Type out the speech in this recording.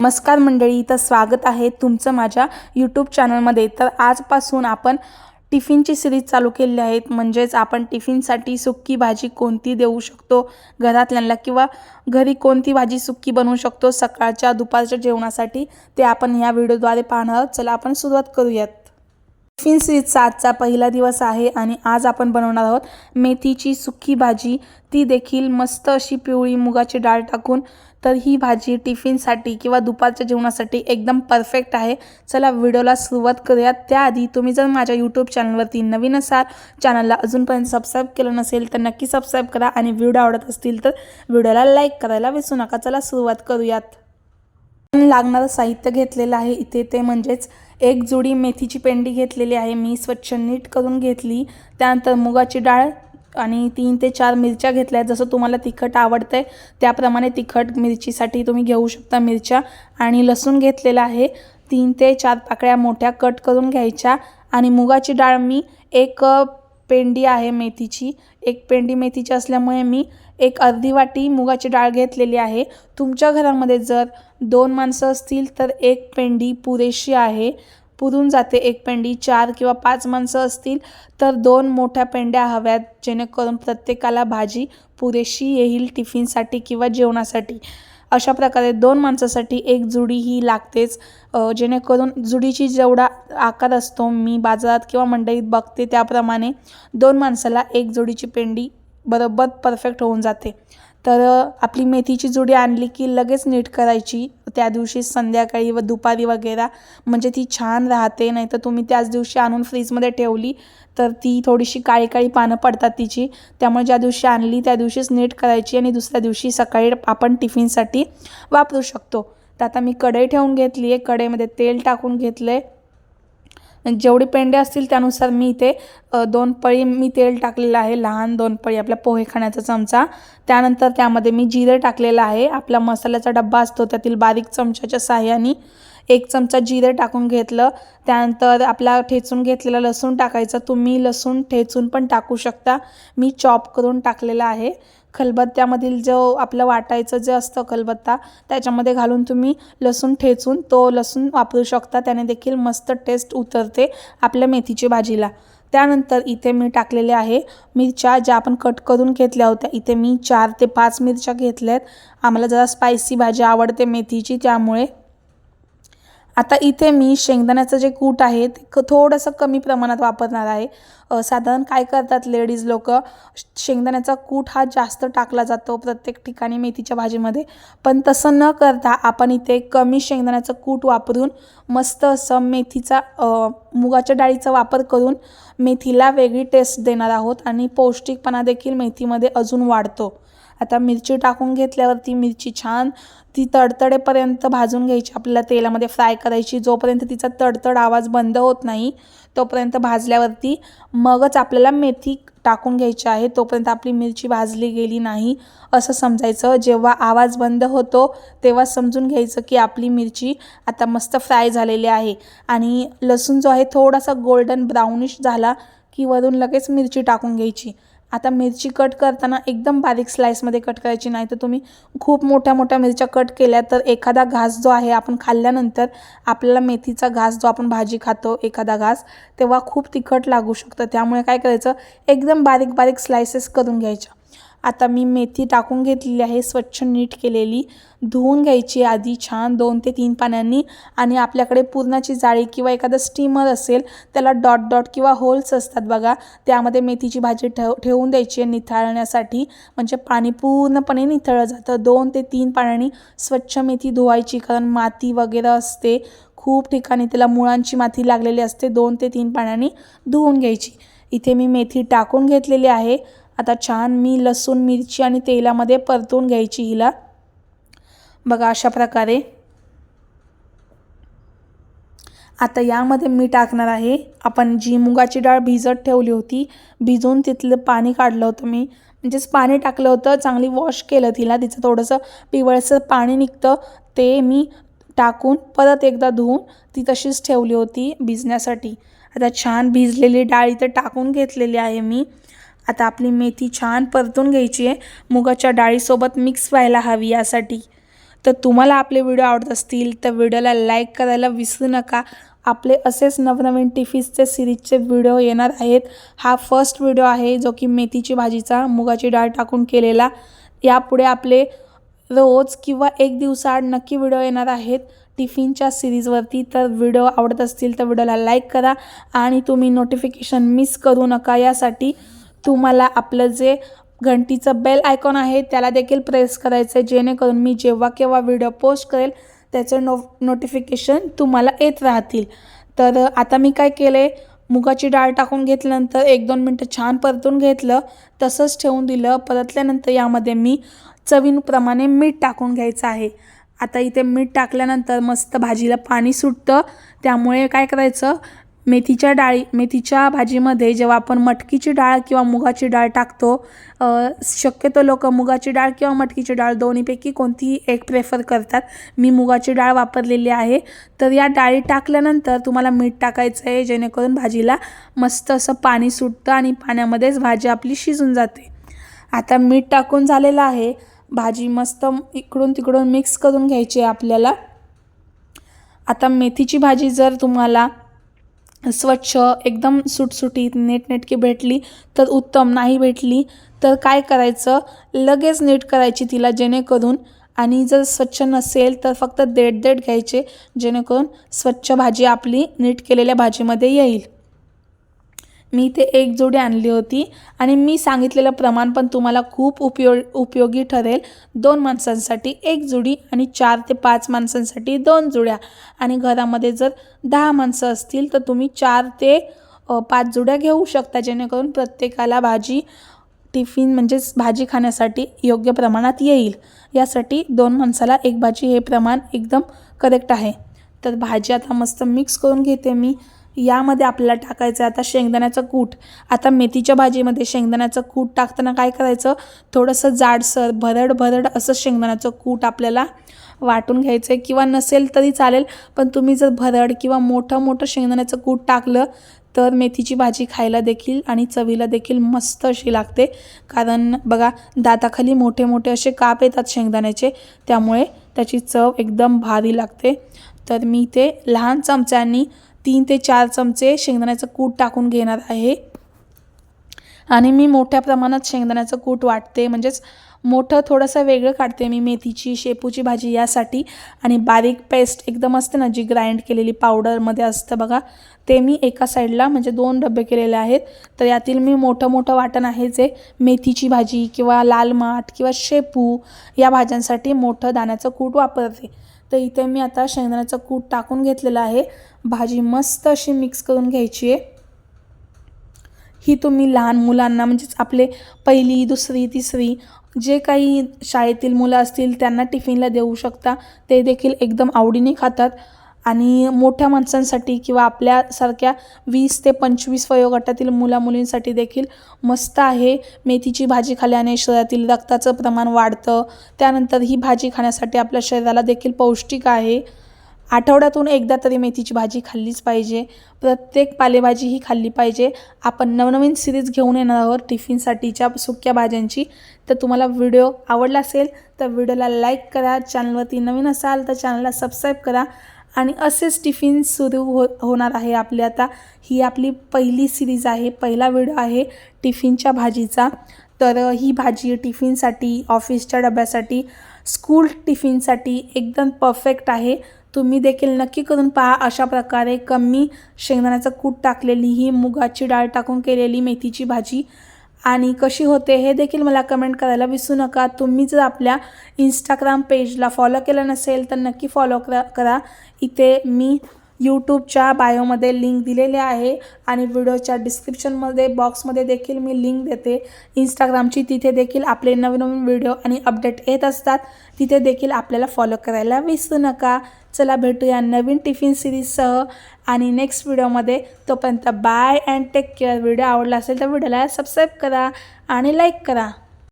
नमस्कार मंडळी तर स्वागत आहे तुमचं माझ्या यूट्यूब चॅनलमध्ये तर आजपासून आपण टिफिनची सिरीज चालू केली आहेत. म्हणजेच आपण टिफिनसाठी सुक्की भाजी कोणती देऊ शकतो घरातल्यांना किंवा घरी कोणती भाजी सुक्की बनवू शकतो सकाळच्या दुपारच्या जेवणासाठी ते आपण या व्हिडिओद्वारे पाहणार आहोत. चला आपण सुरुवात करूयात. टिफिन सिरीजचा आजचा पहिला दिवस आहे आणि आज आपण बनवणार आहोत मेथीची सुकी भाजी. ती देखील मस्त अशी पिवळी मुगाची डाळ टाकून. तर ही भाजी टिफिनसाठी किंवा दुपारच्या जेवणासाठी एकदम परफेक्ट आहे. चला व्हिडिओला सुरुवात करूयात त्याआधी तुम्ही जर माझ्या यूट्यूब चॅनलवरती नवीन असाल चॅनलला अजूनपर्यंत सबस्क्राईब केलं नसेल तर नक्की सबस्क्राईब करा आणि व्हिडिओ आवडत असतील तर व्हिडिओला लाईक करायला विसरू नका. चला सुरुवात करूयात. लागणारं साहित्य घेतलेलं आहे. इथे ते म्हणजेच एक जोडी मेथीची पेंडी घेतलेली आहे. मी स्वच्छ नीट करून घेतली. त्यानंतर मुगाची डाळ आणि तीन ते चार मिरच्या घेतल्या. जसं तुम्हाला तिखट आवडतं आहे त्याप्रमाणे तिखट मिरचीसाठी तुम्ही घेऊ शकता मिरच्या. आणि लसूण घेतलेला आहे. तीन ते चार पाकळ्या मोठ्या कट करून घ्यायच्या. आणि मुगाची डाळ मी एक पेंडी आहे मेथीची. एक पेंडी मेथीची असल्यामुळे मी एक अर्धी वाटी मुगाची डाळ घेतलेली आहे. तुमच्या घरामध्ये जर दोन माणसं असतील तर एक पेंडी पुरेशी आहे. पुरून जाते एक पेंडी. चार किंवा पाच माणसं असतील तर दोन मोठ्या पेंड्या हव्यात जेणेकरून प्रत्येकाला भाजी पुरेशी येईल टिफिनसाठी किंवा जेवणासाठी. अशा प्रकारे दोन माणसासाठी एक जुडी ही लागतेच. जेणेकरून जुडीची जेवढा आकार असतो मी बाजारात किंवा मंडईत बघते त्याप्रमाणे दोन माणसाला एक जोडीची पेंडी बरोबर परफेक्ट होऊन जाते. तर आपली मेथीची जुडी आणली की लगेच नीट करायची. त्या दिवशी संध्याकाळी व दुपारी वगैरे म्हणजे ती छान राहते नाही तर तुम्ही त्याच दिवशी आणून फ्रीजमध्ये ठेवली तर ती थोडीशी काळी काळी पानं पडतात तिची. त्यामुळे ज्या दिवशी आणली त्या दिवशीच नीट करायची आणि दुसऱ्या दिवशी सकाळी आपण टिफिनसाठी वापरू शकतो. तर आता मी कढई ठेवून घेतली आहे कढईमध्ये तेल टाकून घेतलं आहे जेवढी पेंडे असतील त्यानुसार मी इथे दोन पळी मी तेल टाकलेलं आहे लहान दोन पळी आपल्या पोहे खाण्याचा चमचा. त्यानंतर त्यामध्ये मी जिरे टाकलेलं आहे. आपला मसाल्याचा डब्बा असतो त्यातील बारीक चमच्याच्या साह्याने एक चमचा जिरे टाकून घेतलं. त्यानंतर आपला ठेचून घेतलेला लसूण टाकायचा. तुम्ही लसूण ठेचून पण टाकू शकता. मी चॉप करून टाकलेला आहे. खलबत्त्यामधील जो आपलं वाटायचं जे असतं खलबत्ता त्याच्यामध्ये घालून तुम्ही लसूण ठेचून तो लसूण वापरू शकता. त्याने देखील मस्त टेस्ट उतरते आपल्या मेथीची भाजीला. त्यानंतर इथे मी टाकलेले आहे मिरच्या ज्या आपण कट करून घेतल्या होत्या. इथे मी चार ते पाच मिरच्या घेतल्या आहेत आम्हाला जरा स्पायसी भाजी आवडते मेथीची त्यामुळे आता इथे मी शेंगदाण्याचं जे कूट आहे ते थोडंसं कमी प्रमाणात वापरणार आहे. साधारण काय करतात लेडीज लोक शेंगदाण्याचा कूट हा जास्त टाकला जातो प्रत्येक ठिकाणी मेथीच्या भाजीमध्ये. पण तसं न करता आपण इथे कमी शेंगदाण्याचं कूट वापरून मस्त असं मेथीचा मुगाच्या डाळीचा वापर करून मेथीला वेगळी टेस्ट देणार आहोत आणि पौष्टिकपणा देखील मेथीमध्ये अजून वाढतो. आता मिरची टाकून घेतल्यावरती मिरची छान ती तडतडेपर्यंत भाजून घ्यायची. आपल्याला तेलामध्ये फ्राय करायची. जोपर्यंत तिचा तडतड आवाज बंद होत नाही तोपर्यंत भाजल्यावरती मगच आपल्याला मेथी टाकून घ्यायची आहे. तोपर्यंत आपली मिरची भाजली गेली नाही असं समजायचं. जेव्हा आवाज बंद होतो तेव्हा समजून घ्यायचं की आपली मिरची आता मस्त फ्राय झालेली आहे. आणि लसूण जो आहे थोडासा गोल्डन ब्राउनिश झाला की वरून लगेच मिरची टाकून घ्यायची. आता मिरची कट करताना एकदम बारीक स्लाईसमध्ये कट करायची नाही तर तुम्ही खूप मोठ्या मोठ्या मिरच्या कट केल्या तर एखादा घास जो आहे आपण खाल्ल्यानंतर आपल्याला मेथीचा घास जो आपण भाजी खातो एखादा घास तेव्हा खूप तिखट लागू शकतं. त्यामुळे काय करायचं? एकदम बारीक बारीक स्लायसेस करून घ्यायच्या. आता मी मेथी टाकून घेतलेली आहे स्वच्छ नीट केलेली. धुवून घ्यायची आधी छान दोन ते तीन पाण्यांनी आणि आपल्याकडे पूर्णाची जाळी किंवा एखादं स्टीमर असेल त्याला डॉट डॉट किंवा होल्स असतात बघा. त्यामध्ये मेथीची भाजी ठेव ठेवून द्यायची आहे निथाळण्यासाठी. म्हणजे पाणी पूर्णपणे निथळलं जातं. दोन ते तीन पाण्याने स्वच्छ मेथी धुवायची कारण माती वगैरे असते. खूप ठिकाणी त्याला मुळांची माती लागलेली असते. दोन ते तीन पाण्याने धुवून घ्यायची. इथे मी मेथी टाकून घेतलेली आहे. आता छान मी लसूण मिरची आणि तेलामध्ये परतून घ्यायची हिला. बघा अशा प्रकारे. आता यामध्ये मी टाकणार आहे. आपण जी मुगाची डाळ भिजत ठेवली होती भिजून तिथलं पाणी काढलं होतं मी. म्हणजेच पाणी टाकलं होतं चांगली वॉश केलं तिला. तिचं थोडंसं पिवळसं पाणी निघतं ते मी टाकून परत एकदा धुवून ती तशीच ठेवली होती भिजण्यासाठी. आता छान भिजलेली डाळ इथं टाकून घेतलेली आहे मी. आता आपली मेथी छान परतून घ्यायची आहे. मुगाच्या डाळीसोबत मिक्स व्हायला हवी यासाठी. तर तुम्हाला आपले व्हिडिओ आवडत असतील तर व्हिडिओला लाईक करायला विसरू नका. आपले असेच नवनवीन टिफिन्सचे सिरीजचे व्हिडिओ येणार आहेत. हा फर्स्ट व्हिडिओ आहे जो की मेथीची भाजीचा मुगाची डाळ टाकून केलेला. यापुढे आपले रोज किंवा एक दिवसाआड नक्की व्हिडिओ येणार आहेत टिफिनच्या सिरीजवरती तर व्हिडिओ आवडत असतील तर व्हिडिओला लाईक करा. आणि तुम्ही नोटिफिकेशन मिस करू नका यासाठी. तुम्हाला आपलं जे घंटीचं बेल आयकॉन आहे त्याला देखील प्रेस करायचं आहे. जेणेकरून मी जेव्हा केव्हा व्हिडिओ पोस्ट करेल त्याचे नो नोटिफिकेशन तुम्हाला येत राहतील. तर आता मी काय केलं आहे मुगाची डाळ टाकून घेतल्यानंतर एक दोन मिनटं छान परतून घेतलं तसंच ठेवून दिलं. परतल्यानंतर यामध्ये मी चवींप्रमाणे मीठ टाकून घ्यायचं आहे. आता इथे मीठ टाकल्यानंतर मस्त भाजीला पाणी सुटतं त्यामुळे काय करायचं मेथीच्या डाळी मेथीच्या भाजीमध्ये जेव्हा आपण मटकीची डाळ किंवा मुगाची डाळ टाकतो शक्यतो लोक मुगाची डाळ किंवा मटकीची डाळ दोन्हीपैकी कोणतीही एक प्रेफर करतात. मी मुगाची डाळ वापरलेली आहे. तर या डाळी टाकल्यानंतर तुम्हाला मीठ टाकायचं आहे जेणेकरून भाजीला मस्त असं पाणी सुटतं आणि पाण्यामध्येच भाजी आपली शिजून जाते. आता मीठ टाकून झालेलं आहे. भाजी मस्त इकडून तिकडून मिक्स करून घ्यायची आहे आपल्याला. आता मेथीची भाजी जर तुम्हाला स्वच्छ एकदम सुटसुटीत नेटनेटकी भेटली तर उत्तम नाही भेटली तर काय करायचं? लगेच नीट करायची तिला जेणेकरून आणि जर स्वच्छ नसेल तर फक्त देठ देठ घ्यायचे जेणेकरून स्वच्छ भाजी आपली नीट केलेल्या भाजीमध्ये येईल. मी ते एक जोडी आणली होती आणि मी सांगितलेलं प्रमाण पण तुम्हाला खूप उपयोग उपयोगी ठरेल. दोन माणसांसाठी एक जोडी आणि चार ते पाच माणसांसाठी दोन जोड्या. आणि घरामध्ये जर दहा माणसं असतील तर तुम्ही चार ते पाच जोड्या घेऊ शकता जेणेकरून प्रत्येकाला भाजी टिफिन म्हणजेच भाजी खाण्यासाठी योग्य प्रमाणात येईल. यासाठी दोन माणसाला एक भाजी हे प्रमाण एकदम करेक्ट आहे. तर भाजी आता मस्त मिक्स करून घेते मी. यामध्ये आपल्याला टाकायचं आहे. आता शेंगदाण्याचं कूट. आता मेथीच्या भाजीमध्ये शेंगदाण्याचं कूट टाकताना काय करायचं? थोडंसं जाडसर भरड भरड असं शेंगदाण्याचं कूट आपल्याला वाटून घ्यायचं आहे किंवा नसेल तरी चालेल पण तुम्ही जर भरड किंवा मोठं मोठं शेंगदाण्याचं कूट टाकलं तर मेथीची भाजी खायला देखील आणि चवीला देखील मस्त अशी लागते. कारण बघा दाताखाली मोठे मोठे असे काप येतात शेंगदाण्याचे. त्यामुळे त्याची चव एकदम भारी लागते. तर मी ते लहान चमच्यांनी तीन ते चार चमचे शेंगदाण्याचं कूट टाकून घेणार आहे. आणि मी मोठ्या प्रमाणात शेंगदाण्याचं कूट वाटते. म्हणजेच मोठं थोडंसं वेगळं काढते मी मेथीची शेपूची भाजी यासाठी. आणि बारीक पेस्ट एकदम असते ना जी ग्राइंड केलेली पावडरमध्ये असतं बघा ते मी एका साईडला म्हणजे दोन डबे केलेले आहेत. तर यातील मी मोठं मोठं वाटण आहे जे मेथीची भाजी किंवा लाल माठ किंवा शेपू या भाज्यांसाठी मोठं दाण्याचं कूट वापरते. तर इथे मी आता शेंगदाण्याचं कूट टाकून घेतलेलं आहे. भाजी मस्त अशी मिक्स करून घ्यायची आहे. ही तुम्ही लहान मुलांना म्हणजेच आपले पहिली दुसरी तिसरी जे काही शाळेतील मुलं असतील त्यांना टिफिनला देऊ शकता. ते देखील एकदम आवडीने खातात. आणि मोठ्या माणसांसाठी किंवा आपल्यासारख्या वीस ते पंचवीस वयोगटातील मुलामुलींसाठी देखील मस्त आहे. मेथीची भाजी खाल्याने शरीरातील रक्ताचं प्रमाण वाढतं. त्यानंतर ही भाजी खाण्यासाठी आपल्या शरीराला देखील पौष्टिक आहे. आठवड्यातून एकदा तरी मेथीची भाजी खाल्लीच पाहिजे. प्रत्येक पालेभाजी ही खाल्ली पाहिजे. आपण नवनवीन सिरीज घेऊन येणार आहोत टिफिनसाठीच्या सुक्या भाज्यांची. तर तुम्हाला व्हिडिओ आवडला असेल तर व्हिडिओला लाईक करा. चॅनलवरती नवीन असाल तर चॅनलला सबस्क्राईब करा. आणि असेच टिफिन सुरू हो होणार आहे आपली आता. ही आपली पहिली सिरीज आहे पहिला व्हिडिओ आहे टिफिनच्या भाजीचा. तर ही भाजी टिफिनसाठी ऑफिसच्या डब्यासाठी स्कूल टिफिनसाठी एकदम परफेक्ट आहे. तुम्ही देखील नक्की करून पहा अशा प्रकारे कमी शेंगदाण्याचं कूट टाकलेली ही मुगाची डाळ टाकून केलेली मेथीची भाजी. आणि कशी होते हे देखील मला कमेंट करायला विसरू नका. तुम्ही जर आपल्या इंस्टाग्राम पेजला फॉलो केलं नसेल तर नक्की फॉलो करा. करा. इथे मी यूट्यूबच्या बायोमध्ये लिंक दिलेले आहे आणि व्हिडिओच्या डिस्क्रिप्शनमध्ये बॉक्समध्ये देखील मी लिंक देते. इंस्टाग्रामची तिथे देखील आपले नवीन नवीन व्हिडिओ आणि अपडेट येत असतात. तिथे देखील आपल्याला फॉलो करायला विसरू नका. चला भेटूया नवीन टिफिन सिरीजसह आणि नेक्स्ट व्हिडिओमध्ये. तोपर्यंत bye and take care video आवडला असेल तर व्हिडिओला सबस्क्राईब करा आणि लाईक करा.